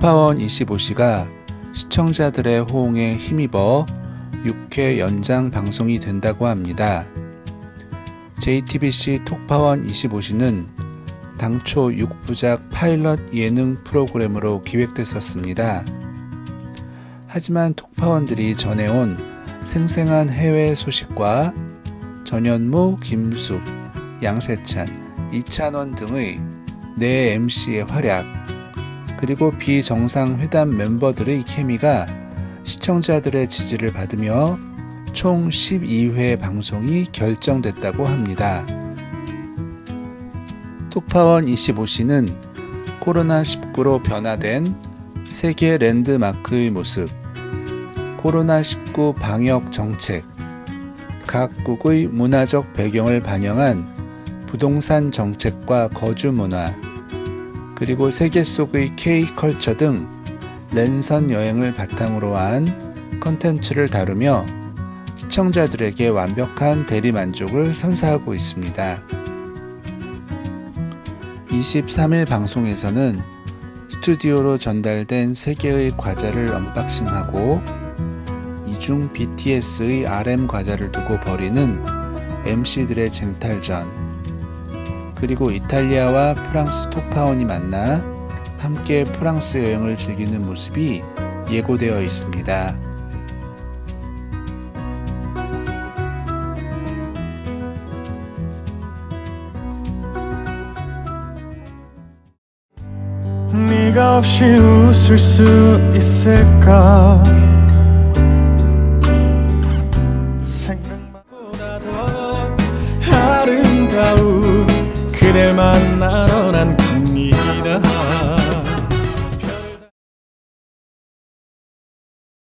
톡파원 25시가 시청자들의 호응에 힘입어 6회 연장 방송이 된다고 합니다. JTBC 톡파원 25시는 당초 6부작 파일럿 예능 프로그램으로 기획됐었습니다. 하지만 톡파원들이 전해온 생생한 해외 소식과 전현무, 김숙, 양세찬, 이찬원 등의 내 MC의 활약, 그리고 비정상 회담 멤버들의 케미가 시청자들의 지지를 받으며 총 12회 방송이 결정됐다고 합니다. 톡파원 25시는 코로나19로 변화된 세계 랜드마크의 모습, 코로나19 방역 정책, 각국의 문화적 배경을 반영한 부동산 정책과 거주 문화, 그리고 세계 속의 K-컬처 등 랜선 여행을 바탕으로 한 컨텐츠를 다루며 시청자들에게 완벽한 대리 만족을 선사하고 있습니다. 23일 방송에서는 스튜디오로 전달된 3개의 과자를 언박싱하고 이중 BTS의 RM 과자를 두고 벌이는 MC들의 쟁탈전 그리고 이탈리아와 프랑스 톡파원이 만나 함께 프랑스 여행을 즐기는 모습이 예고되어 있습니다. 네가 없이 웃을 수 있을까 생각 그댈 만나